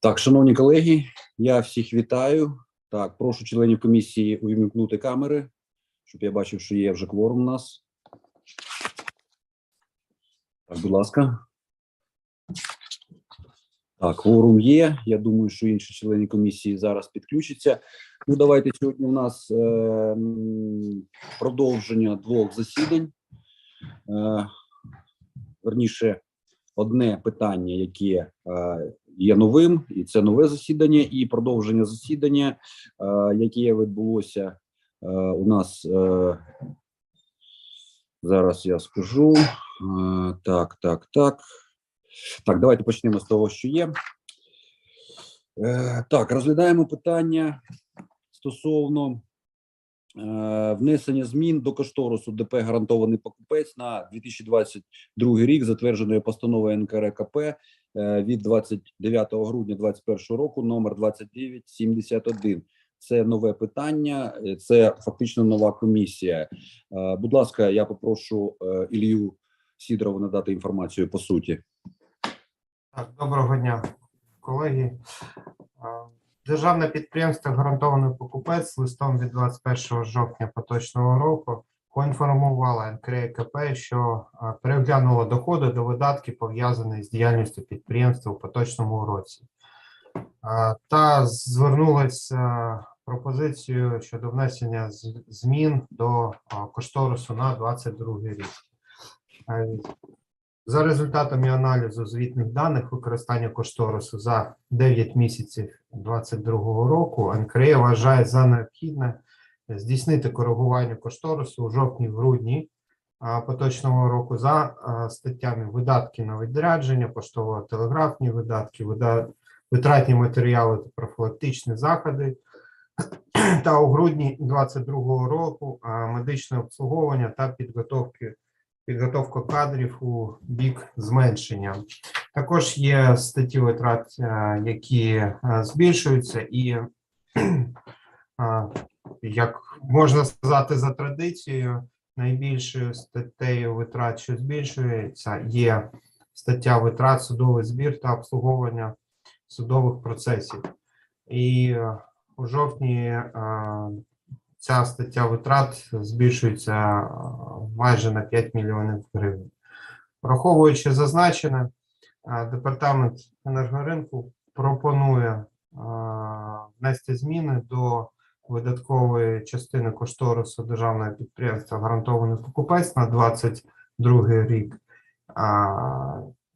Так, шановні колеги, я всіх вітаю. Так, прошу членів комісії увімкнути камери, щоб я бачив, що є вже кворум у нас. Так, будь ласка. Кворум є. Я думаю, що інші члени комісії зараз підключаться. Ну, давайте сьогодні у нас е, продовження двох засідань. Е, верніше, одне питання, яке е, є новим, і це нове засідання, і продовження засідання, е, яке відбулося е, у нас е, зараз. Я скажу Е, так, так, так. Так, давайте почнемо з того, що є. Е, Так, розглядаємо питання стосовно е, внесення змін до кошторису ДП гарантований покупець на 2022 рік, затвердженої постановою НКРКП е, від 29 грудня 2021 року, номер 2971. Це нове питання, це фактично нова комісія. Будь ласка, я попрошу Ілью Сідорову надати інформацію по суті. Так, доброго дня, колеги. Державне підприємство гарантований покупець листом від 21 жовтня поточного року поінформувало НКРКП, що переглянуло доходи до видатків, пов'язані з діяльністю підприємства у поточному році. Та звернулася пропозицією щодо внесення змін до кошторису на 22 рік. За результатами аналізу звітних даних використання кошторису за 9 місяців 2022 року НКРЕ вважає за необхідне здійснити коригування кошторису у жовтні-грудні поточного року за статтями видатки на відрядження, поштово-телеграфні видатки, витратні матеріали та профілактичні заходи. Та у грудні 2022 року медичне обслуговування та підготовки підготовка кадрів у бік зменшення. Також є статті витрат, е, які е, збільшуються, і е, як можна сказати за традицією, найбільшою статтею витрат, що збільшується, є стаття витрат судовий збір та обслуговування судових процесів. І у жовтні ця стаття витрат збільшується е, майже на 5 мільйонів гривень. Враховуючи зазначене, е, департамент енергоринку пропонує е, внести зміни до видаткової частини кошторису державного підприємства гарантований покупець на 22 рік.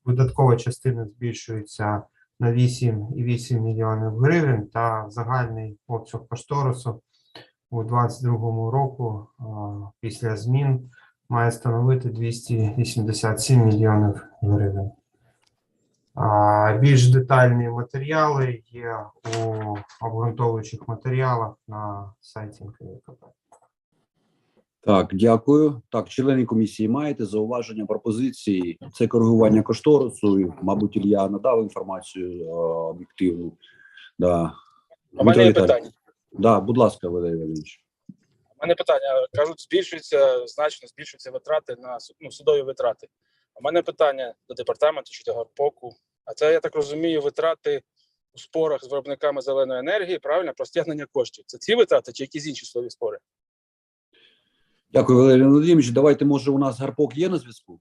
Видаткова частина збільшується на 8,8 мільйонів гривень та загальний обсяг кошторису у 2022 року після змін має становити 287 мільйонів гривень. Більш детальні матеріали є у обґрунтовуючих матеріалах на сайті НКРКП. Так, дякую. Так, члени комісії маєте зауваження, пропозиції. Це коригування кошторису. Мабуть, Ілля надав інформацію е, об'єктивну. Да. У мене є питання. Да, будь ласка, Валерій Валерійович. У мене питання. Кажуть, збільшуються значно збільшуються витрати на ну, судові витрати. У мене питання до департаменту чи до Гарпоку. А це я так розумію, витрати у спорах з виробниками зеленої енергії, правильно, про стягнення коштів. Це ці витрати чи якісь інші судові спори? Дякую, Валерій Володимирович. Давайте, може, у нас Гарпок є на зв'язку?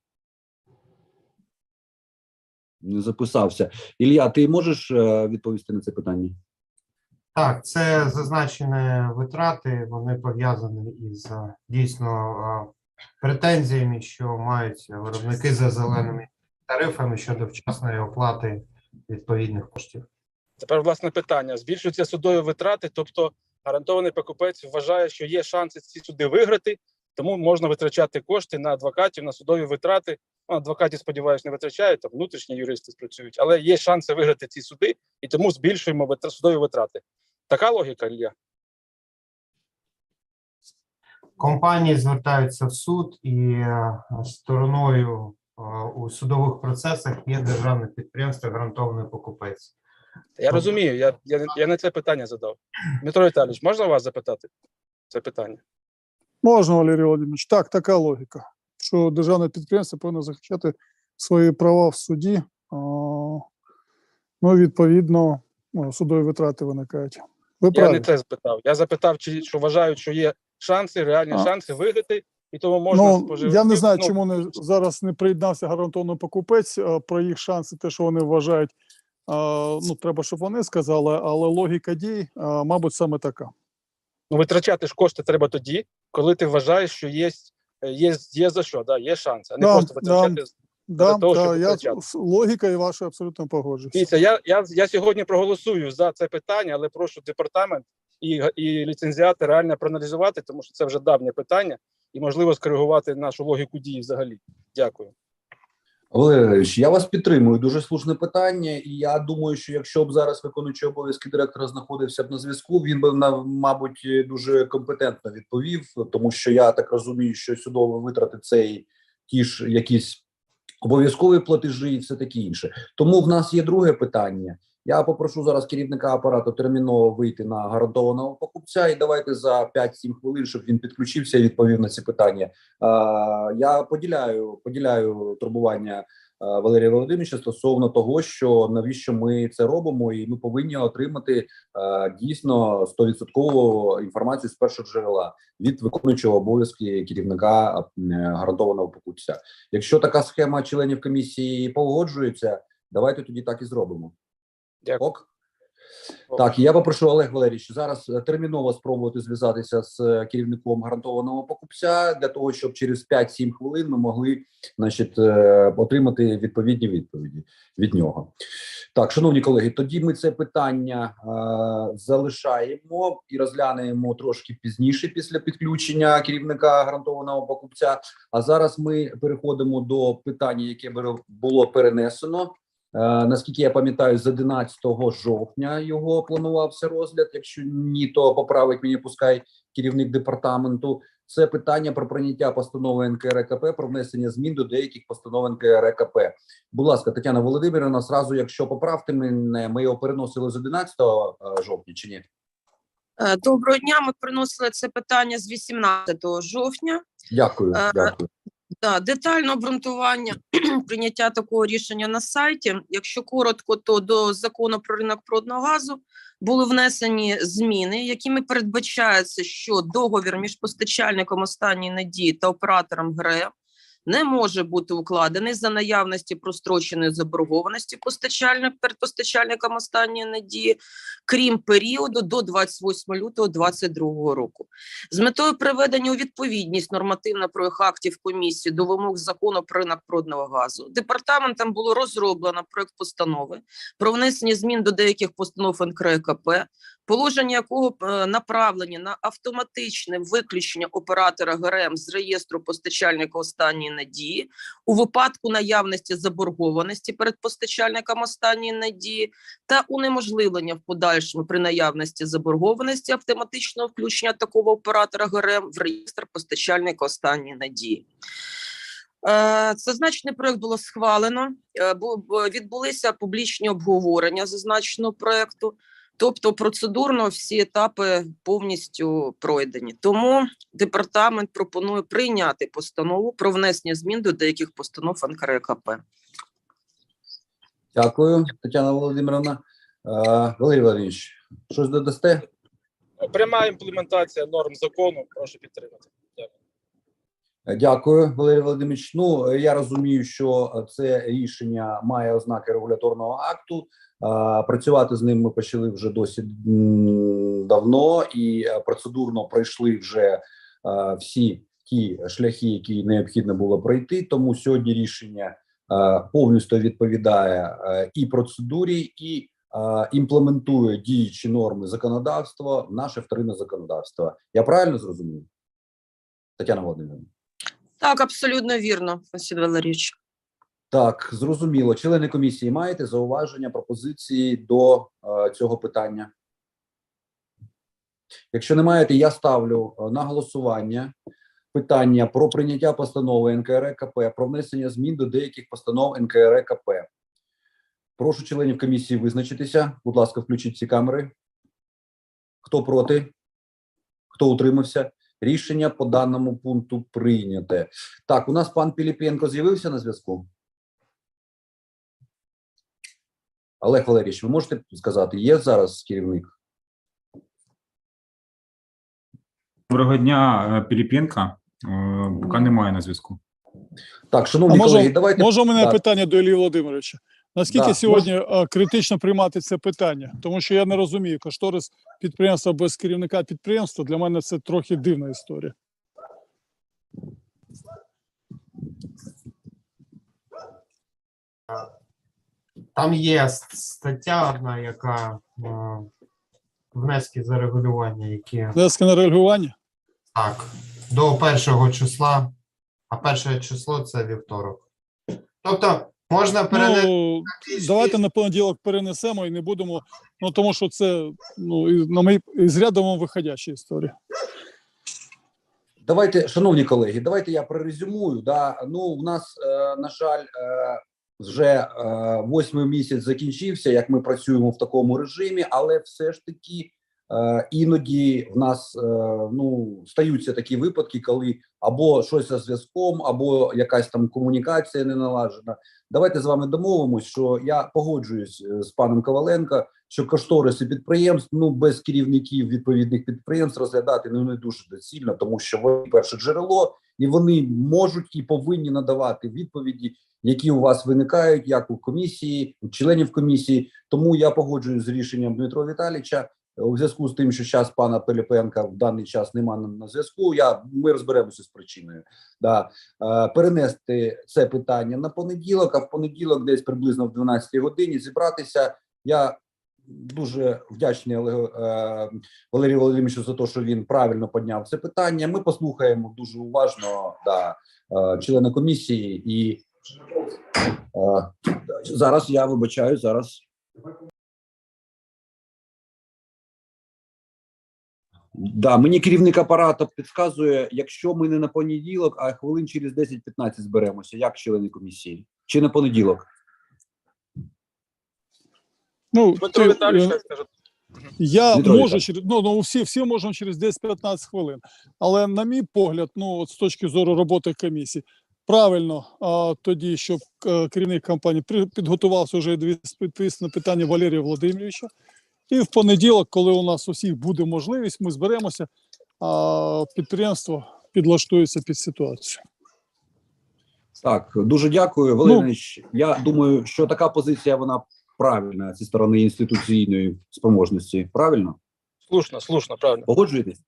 Не записався. Ілля, ти можеш е, відповісти на це питання? Так, це зазначені витрати, вони пов'язані із е, дійсно е, претензіями, що мають виробники за зеленими тарифами щодо вчасної оплати відповідних коштів. Тепер власне питання: збільшуються судові витрати, тобто гарантований покупець вважає, що є шанси ці суди виграти, тому можна витрачати кошти на адвокатів, на судові витрати. Ну, адвокатів, сподіваюся, не витрачають, там внутрішні юристи спрацюють, але є шанси виграти ці суди, і тому збільшуємо судові витрати. Така логіка, Ілля? Компанії звертаються в суд, і е, стороною у судових процесах є державне підприємство гарантований покупець. Я розумію, я, я, я не це питання задав. Дмитро Віталійович, можна вас запитати це питання? Можна, Валерій Володимирович. Так, така логіка, що державне підприємство повинно захищати свої права в суді. Ну, відповідно, ну, судові витрати виникають. Ви Я не це запитав. Я запитав, чи що вважають, що є шанси, реальні А. шанси виграти, і тому можна Ну, спожив- я не знаю, ну, чому не, зараз не приєднався гарантований покупець а, про їх шанси, те, що вони вважають. а, Ну, треба, щоб вони сказали, але логіка дій, а, мабуть, саме така. Ну, витрачати ж кошти треба тоді, коли ти вважаєш, що є, є, є за що, да, є шанс, а не Да, просто витрачати. Да, того, да, щоб я з логікою вашою абсолютно погоджуюся. Дивіться, я, я, я сьогодні проголосую за це питання, але прошу департамент і, і ліцензіати реально проаналізувати, тому що це вже давнє питання, і можливо скоригувати нашу логіку дії взагалі. Дякую. Валерійович, я вас підтримую. Дуже слушне питання. І я думаю, що якщо б зараз виконуючий обов'язки директора знаходився б на зв'язку, він би на мабуть дуже компетентно відповів, тому що я так розумію, що судові витрати це і ті ж якісь обов'язкові платежі, і все таке інше. Тому в нас є друге питання. Я попрошу зараз керівника апарату терміново вийти на гарантованого покупця, і давайте за 5-7 хвилин, щоб він підключився і відповів на ці питання. Я поділяю поділяю турбування е, Валерія Володимировича стосовно того, що навіщо ми це робимо, і ми повинні отримати е, дійсно 100% інформацію з першого джерела від виконуючого обов'язки керівника е, гарантованого покупця. Якщо така схема членів комісії погоджується, давайте тоді так і зробимо. Дякую. Ок. Так, я попрошу Олег Валерійович зараз е, терміново спробувати зв'язатися з е, керівником гарантованого покупця для того, щоб через 5-7 хвилин ми могли значить, е, отримати відповідні відповіді від нього. Так, шановні колеги, тоді ми це питання е, залишаємо і розглянемо трошки пізніше після підключення керівника гарантованого покупця. А зараз ми переходимо до питання, яке було перенесено. Е, наскільки я пам'ятаю, з 11 жовтня його планувався розгляд. Якщо ні, то поправить мені пускай керівник департаменту. Це питання про прийняття постанови НКРКП про внесення змін до деяких постанов НКРКП. Будь ласка, Тетяна Володимирівна, зразу, якщо поправте мене, ми його переносили з 11 жовтня чи ні? Е, Доброго дня. Ми приносили це питання з 18 жовтня. Дякую, Е, дякую. Да, детальне обґрунтування прийняття такого рішення на сайті. Якщо коротко, то до закону про ринок природного газу були внесені зміни, якими передбачається, що договір між постачальником останньої надії та оператором ГРЕ не може бути укладений за наявності простроченої заборгованості постачальник перед постачальником останньої надії, крім періоду до 28 лютого 2022 року. З метою приведення у відповідність нормативно-правових актів комісії до вимог закону про ринок природного газу департаментом було розроблено проект постанови про внесення змін до деяких постанов НКРКП, положення якого е, направлені на автоматичне виключення оператора ГРМ з реєстру постачальника останньої надії у випадку наявності заборгованості перед постачальником останньої надії та унеможливлення в подальшому при наявності заборгованості автоматичного включення такого оператора ГРМ в реєстр постачальника останньої надії. Е, Зазначений проект було схвалено. е, Відбулися публічні обговорення зазначеного проекту. Тобто процедурно всі етапи повністю пройдені. Тому департамент пропонує прийняти постанову про внесення змін до деяких постанов НКРКП. Дякую, Тетяна Володимирівна. Е, Валерій Валерійович, щось додасте? Пряма імплементація норм закону. Прошу підтримати. Дякую. Валерій Володимирович. Ну я розумію, що це рішення має ознаки регуляторного акту. Працювати з ним ми почали вже досить давно, і е, процедурно пройшли вже е, всі ті шляхи, які необхідно було пройти. Тому сьогодні рішення е, повністю відповідає і процедурі, і імплементує діючі норми законодавства в наше вторинне законодавство. Я правильно зрозумів, Тетяна Володимирівна? Так, абсолютно вірно, Василь Валерійович. Так, зрозуміло. Члени комісії маєте зауваження, пропозиції до е, цього питання? Якщо не маєте, я ставлю е, на голосування питання про прийняття постанови НКРКП про внесення змін до деяких постанов НКРКП. Прошу членів комісії визначитися. Будь ласка, включіть ці камери. Хто проти? Хто утримався? Рішення по даному пункту прийняте. Так, у нас пан Піліпенко з'явився на зв'язку. Олег Валерійович, ви можете сказати, є зараз керівник? Доброго дня, е, Е, Поки немає на зв'язку. Так, А шановні може, колеги, давайте може у мене Так. питання до Іллі Володимировича. Наскільки Да, сьогодні е, критично приймати це питання? Тому що я не розумію, кошторис підприємства без керівника підприємства для мене це трохи дивна історія. Там є стаття одна, яка е, внески за регулювання, які Внески на реагування? так, до першого числа, а перше число це вівторок. Тобто можна перенести. Ну, давайте на понеділок перенесемо і не будемо. Ну тому що це ну і на мої із рядом виходяча історія. Давайте, шановні колеги, давайте я прорезюмую. Да, ну у нас е, на жаль, е, вже е, восьмий місяць закінчився, як ми працюємо в такому режимі, але все ж таки іноді в нас е, ну стаються такі випадки, коли або щось за зв'язком, або якась там комунікація не налажена. Давайте з вами домовимось, що я погоджуюсь е, з паном Коваленко, що кошториси підприємств ну без керівників відповідних підприємств розглядати ну не дуже доцільно, тому що вони перше джерело, і вони можуть і повинні надавати відповіді, які у вас виникають, як у комісії, у членів комісії. Тому я погоджуюсь з рішенням Дмитра Віталійовича. У зв'язку з тим, що зараз пана Пилипенка в даний час немає на, зв'язку. Я ми розберемося з причиною. Да. Е, перенести це питання на понеділок, а в понеділок, десь приблизно в 12 годині, зібратися. Я дуже вдячний Олегу е, Валерію Володимировичу за те, що він правильно підняв це питання. Ми послухаємо дуже уважно да, е, члена комісії і зараз я вибачаю зараз. Да, мені керівник апарату підказує, якщо ми не на понеділок, а хвилин через 10-15 зберемося, як члени комісії, чи на понеділок. Ну Дмитро ти, Віталійович, е, хай скаже. Я Дмитро можу Віталійович. через ну, ну всі, всі можемо через 10-15 хвилин. Але на мій погляд, ну от з точки зору роботи комісії, правильно а, тоді, щоб е, керівник компанії при- підготувався вже відповісти на питання Валерія Володимировича. І в понеділок, коли у нас усіх буде можливість, ми зберемося, а підприємство підлаштується під ситуацію. Так, дуже дякую, Валерій Леонідович. Я думаю, що така позиція вона правильна зі сторони інституційної спроможності. Правильно? Слушно, слушно, правильно. Погоджуєтесь?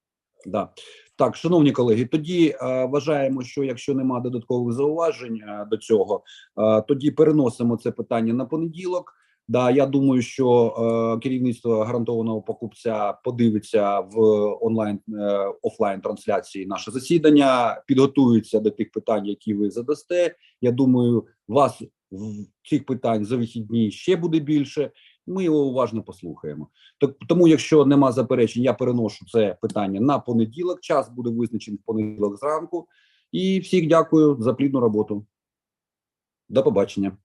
Да. Так, шановні колеги, тоді е, вважаємо, що якщо нема додаткових зауважень е, до цього, е, тоді переносимо це питання на понеділок. Да, я думаю, що е, керівництво гарантованого покупця подивиться в онлайн е, офлайн трансляції наше засідання, підготується до тих питань, які ви задасте. Я думаю, вас в цих питань за вихідні ще буде більше. Ми його уважно послухаємо. Так, тому, якщо нема заперечень, я переношу це питання на понеділок. Час буде визначений в понеділок зранку. І всіх дякую за плідну роботу. До побачення.